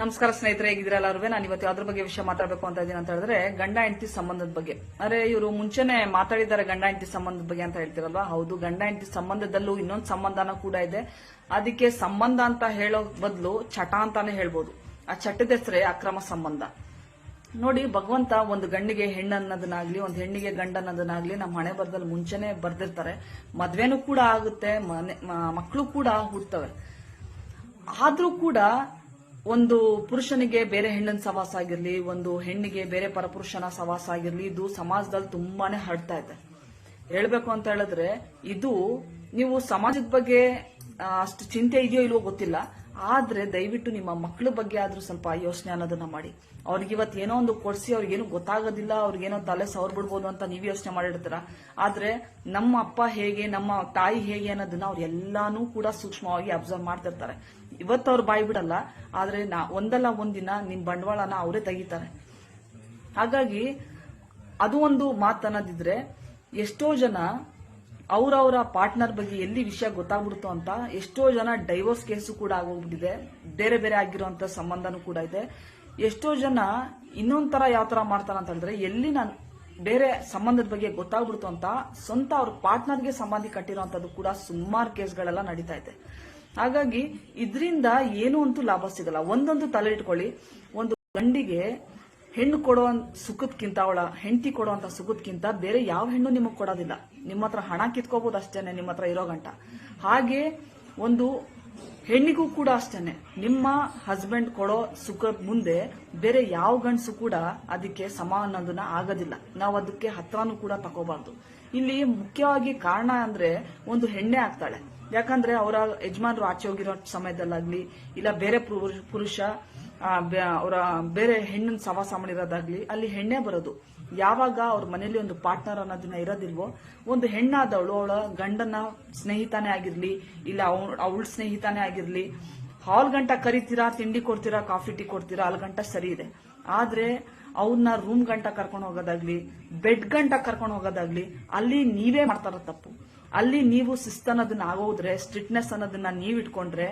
ನಮಸ್ಕಾರ ಸ್ನೇಹಿತರೆ ಹೇಗಿದ್ರೆ ಎಲ್ಲರೂ ನಾನು ಇವತ್ತು ಅದ್ರ ಬಗ್ಗೆ ವಿಷಯ ಮಾತಾಡಬೇಕು ಅಂತ ಇದ್ದೀನಿ ಅಂತ ಹೇಳಿದ್ರೆ, ಗಂಡ ಹೆಂಡತಿ ಸಂಬಂಧದ ಬಗ್ಗೆ. ಅಂದ್ರೆ ಇವರು ಮುಂಚೆನೆ ಮಾತಾಡಿದ್ದಾರೆ ಗಂಡ ಹೆಂಡತಿ ಸಂಬಂಧದ ಬಗ್ಗೆ ಅಂತ ಹೇಳ್ತಿರಲ್ವಾ? ಹೌದು, ಗಂಡ ಹೆಂಡತಿ ಸಂಬಂಧದಲ್ಲೂ ಇನ್ನೊಂದು ಸಂಬಂಧನ ಕೂಡ ಇದೆ. ಅದಕ್ಕೆ ಸಂಬಂಧ ಅಂತ ಹೇಳೋ ಬದಲು ಚಟ ಅಂತಾನೆ ಹೇಳ್ಬೋದು. ಆ ಚಟದ ಹೆಸರೇ ಅಕ್ರಮ ಸಂಬಂಧ. ನೋಡಿ, ಭಗವಂತ ಒಂದು ಗಂಡಿಗೆ ಹೆಣ್ಣನ್ನೋದನ್ನಾಗ್ಲಿ, ಒಂದು ಹೆಣ್ಣಿಗೆ ಗಂಡನ್ನೋದನ್ನಾಗ್ಲಿ ನಮ್ಮ ಹಣೆ ಬರದಲ್ಲಿ ಮುಂಚೆನೆ ಬರ್ದಿರ್ತಾರೆ. ಮದ್ವೆನೂ ಕೂಡ ಆಗುತ್ತೆ ಮಕ್ಕಳು ಕೂಡ ಹುಡ್ತವೆ ಆದ್ರೂ ಕೂಡ ಒಂದು ಪುರುಷನಿಗೆ ಬೇರೆ ಹೆಣ್ಣಿನ ಸವಾಸ ಆಗಿರ್ಲಿ, ಒಂದು ಹೆಣ್ಣಿಗೆ ಬೇರೆ ಪರಪುರುಷನ ಸವಾಸ ಆಗಿರ್ಲಿ, ಇದು ಸಮಾಜದಲ್ಲಿ ತುಂಬಾನೇ ಹರಡ್ತಾ ಇದೆ. ಹೇಳ್ಬೇಕು ಅಂತ ಹೇಳಿದ್ರೆ, ಇದು ನೀವು ಸಮಾಜದ ಬಗ್ಗೆ ಅಷ್ಟು ಚಿಂತೆ ಇದೆಯೋ ಇಲ್ವೋ ಗೊತ್ತಿಲ್ಲ. ಆದ್ರೆ ದಯವಿಟ್ಟು ನಿಮ್ಮ ಮಕ್ಕಳ ಬಗ್ಗೆ ಆದ್ರೂ ಸ್ವಲ್ಪ ಯೋಚನೆ ಅನ್ನೋದನ್ನ ಮಾಡಿ. ಅವ್ರಿಗೆ ಇವತ್ತು ಏನೋ ಒಂದು ಕೊಡಿಸಿ, ಅವ್ರಿಗೇನು ಗೊತ್ತಾಗೋದಿಲ್ಲ, ಅವ್ರಿಗೇನೋ ತಲೆ ಸವರ್ ಬಿಡ್ಬೋದು ಅಂತ ನೀವು ಯೋಚನೆ ಮಾಡಿರ್ತೀರ? ಆದ್ರೆ ನಮ್ಮ ಅಪ್ಪ ಹೇಗೆ, ನಮ್ಮ ತಾಯಿ ಹೇಗೆ ಅನ್ನೋದನ್ನ ಅವ್ರು ಎಲ್ಲಾನು ಕೂಡ ಸೂಕ್ಷ್ಮವಾಗಿ ಅಬ್ಸರ್ವ್ ಮಾಡ್ತಿರ್ತಾರೆ. ಇವತ್ತು ಅವ್ರು ಬಾಯಿ ಬಿಡಲ್ಲ, ಆದ್ರೆ ನಾ ಒಂದಲ್ಲ ಒಂದಿನ ನಿಮ್ ಬಂಡವಾಳನ ಅವರೇ ತೆಗಿತಾರೆ. ಹಾಗಾಗಿ ಅದು ಒಂದು ಮಾತನ್ನದಿದ್ರೆ ಎಷ್ಟೋ ಜನ ಅವರವರ ಪಾರ್ಟ್ನರ್ ಬಗ್ಗೆ ಎಲ್ಲಿ ವಿಷಯ ಗೊತ್ತಾಗ್ಬಿಡ್ತು ಅಂತ ಎಷ್ಟೋ ಜನ ಡೈವೋರ್ಸ್ ಕೇಸು ಕೂಡ ಆಗೋಗ್ಬಿಟ್ಟಿದೆ. ಬೇರೆ ಬೇರೆ ಆಗಿರುವಂತ ಸಂಬಂಧನೂ ಕೂಡ ಇದೆ. ಎಷ್ಟೋ ಜನ ಇನ್ನೊಂದ್ ತರ ಯಾವ ತರ ಮಾಡ್ತಾರ ಅಂತ ಹೇಳಿದ್ರೆ ಎಲ್ಲಿ ನಾನು ಬೇರೆ ಸಂಬಂಧದ ಬಗ್ಗೆ ಗೊತ್ತಾಗ್ಬಿಡ್ತು ಅಂತ ಸ್ವಂತ ಅವ್ರ ಪಾರ್ಟ್ನರ್ಗೆ ಸಂಬಂಧಿ ಕಟ್ಟಿರುವಂತದ್ದು ಕೂಡ ಸುಮಾರು ಕೇಸ್ಗಳೆಲ್ಲ ನಡೀತಾ ಇದೆ. ಹಾಗಾಗಿ ಇದರಿಂದ ಏನು ಅಂತೂ ಲಾಭ ಸಿಗಲ್ಲ. ಒಂದೊಂದು ತಲೆ ಇಟ್ಕೊಳ್ಳಿ ಒಂದು ಗಂಡಿಗೆ ಹೆಣ್ಣು ಕೊಡೋ ಸುಖಕ್ಕಿಂತ ಅವಳ ಹೆಂಡತಿ ಕೊಡುವಂತ ಸುಖಕ್ಕಿಂತ ಬೇರೆ ಯಾವ ಹೆಣ್ಣು ನಿಮಗೆ ಕೊಡೋದಿಲ್ಲ. ನಿಮ್ಮ ಹತ್ರ ಹಣ ಕಿತ್ಕೋಬಹುದು ಅಷ್ಟೇನೆ, ನಿಮ್ಮ ಹತ್ರ ಇರೋ ಗಂಟ. ಹಾಗೆ ಒಂದು ಹೆಣ್ಣಿಗೂ ಕೂಡ ಅಷ್ಟೇನೆ. ನಿಮ್ಮ ಹಸ್ಬೆಂಡ್ ಕೊಡೋ ಸುಖ ಮುಂದೆ ಬೇರೆ ಯಾವ ಗಂಡಸು ಕೂಡ ಅದಕ್ಕೆ ಸಮ ಅನ್ನೋದನ್ನ ಆಗೋದಿಲ್ಲ. ನಾವು ಅದಕ್ಕೆ ಹತ್ರನೂ ಕೂಡ ತಗೋಬಾರ್ದು. ಇಲ್ಲಿ ಮುಖ್ಯವಾಗಿ ಕಾರಣ ಅಂದ್ರೆ ಒಂದು ಹೆಣ್ಣೆ ಆಗ್ತಾಳೆ. ಯಾಕಂದ್ರೆ ಅವರ ಯಜಮಾನರು ಆಚೆ ಹೋಗಿರೋ ಸಮಯದಲ್ಲಾಗ್ಲಿ, ಇಲ್ಲ ಬೇರೆ ಪುರು- ಪುರುಷ ಅವರ ಬೇರೆ ಹೆಣ್ಣನ್ ಸವಾಸ ಮಾಡಿರೋದಾಗ್ಲಿ, ಅಲ್ಲಿ ಹೆಣ್ಣೆ ಬರೋದು. ಯಾವಾಗ ಅವ್ರ ಮನೇಲಿ ಒಂದು ಪಾರ್ಟ್ನರ್ ಅನ್ನೋದನ್ನ ಇರೋದಿಲ್ವೋ, ಒಂದು ಹೆಣ್ಣಾದವಳು, ಅವಳ ಗಂಡನ ಸ್ನೇಹಿತಾನೇ ಆಗಿರ್ಲಿ, ಇಲ್ಲ ಅವಳ ಸ್ನೇಹಿತಾನೇ ಆಗಿರ್ಲಿ, ಹಾಲ್ ಗಂಟ ಕರಿತೀರಾ, ತಿಂಡಿ ಕೊಡ್ತೀರಾ, ಕಾಫಿ, ಟೀ ಕೊಡ್ತೀರಾ ಅಲ್ಲಿ ಗಂಟ ಸರಿ ಇದೆ. ಆದ್ರೆ ಅವ್ರನ್ನ ರೂಮ್ ಗಂಟ ಕರ್ಕೊಂಡು ಹೋಗೋದಾಗ್ಲಿ ಬೆಡ್ ಗಂಟ ಕರ್ಕೊಂಡು ಹೋಗೋದಾಗ್ಲಿ, ಅಲ್ಲಿ ನೀವೇ ಮಾಡ್ತಾರ ತಪ್ಪು. ಅಲ್ಲಿ ನೀವು ಶಿಸ್ತು ಅನ್ನೋದನ್ನ ಆಗೋದ್ರೆ ಸ್ಟ್ರಿಕ್ಟ್ನೆಸ್ ಅನ್ನೋದನ್ನ ನೀವು ಇಟ್ಕೊಂಡ್ರೆ,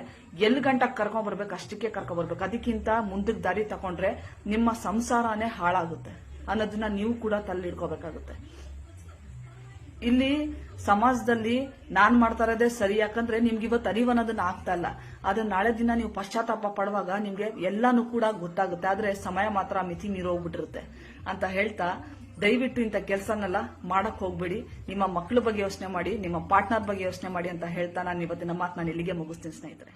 ಎಲ್ ಗಂಟೆ ಕರ್ಕೊಂಡ್ ಬರ್ಬೇಕು, ಅಷ್ಟಕ್ಕೆ ಕರ್ಕೊಂಡ್ ಬರ್ಬೇಕು. ಅದಕ್ಕಿಂತ ಮುಂದಕ್ಕೆ ದಾರಿ ತಗೊಂಡ್ರೆ ನಿಮ್ಮ ಸಂಸಾರನೇ ಹಾಳಾಗುತ್ತೆ. ಅನ್ನೋದನ್ನ ನೀವು ಕೂಡ ತಲೆ ಇಟ್ಕೋಬೇಕಾಗುತ್ತೆ ಇಲ್ಲಿ ಸಮಾಜದಲ್ಲಿ ನಾನ್ ಮಾಡ್ತಾ ಇರೋದೇ ಸರಿ, ಯಾಕಂದ್ರೆ ನಿಮ್ಗೆ ಇವತ್ತು ಅರಿವು ಅನ್ನೋದನ್ನ ಆಗ್ತಾ ಇಲ್ಲ. ಆದ್ರೆ ನಾಳೆ ದಿನ ನೀವು ಪಶ್ಚಾತ್ತಾಪ ಪಡುವಾಗ ನಿಮ್ಗೆ ಎಲ್ಲಾನು ಕೂಡ ಗೊತ್ತಾಗುತ್ತೆ. ಆದ್ರೆ ಸಮಯ ಮಾತ್ರ ಮಿತಿ ಮೀರೋಗ್ಬಿಟ್ಟಿರುತ್ತೆ ಅಂತ ಹೇಳ್ತಾ ದಯವಿಟ್ಟು ಇಂಥ ಕೆಲಸನೆಲ್ಲ ಮಾಡಕ್ ಹೋಗ್ಬೇಡಿ. ನಿಮ್ಮ ಮಕ್ಕಳ ಬಗ್ಗೆ ಯೋಚನೆ ಮಾಡಿ, ನಿಮ್ಮ ಪಾರ್ಟ್ನರ್ ಬಗ್ಗೆ ಯೋಚನೆ ಮಾಡಿ ಅಂತ ಹೇಳ್ತಾ ನಾನು ಇವತ್ತಿನ ಮಾತು ನಾನು ಇಲ್ಲಿಗೆ ಮುಗಿಸ್ತೀನಿ ಸ್ನೇಹಿತರೆ.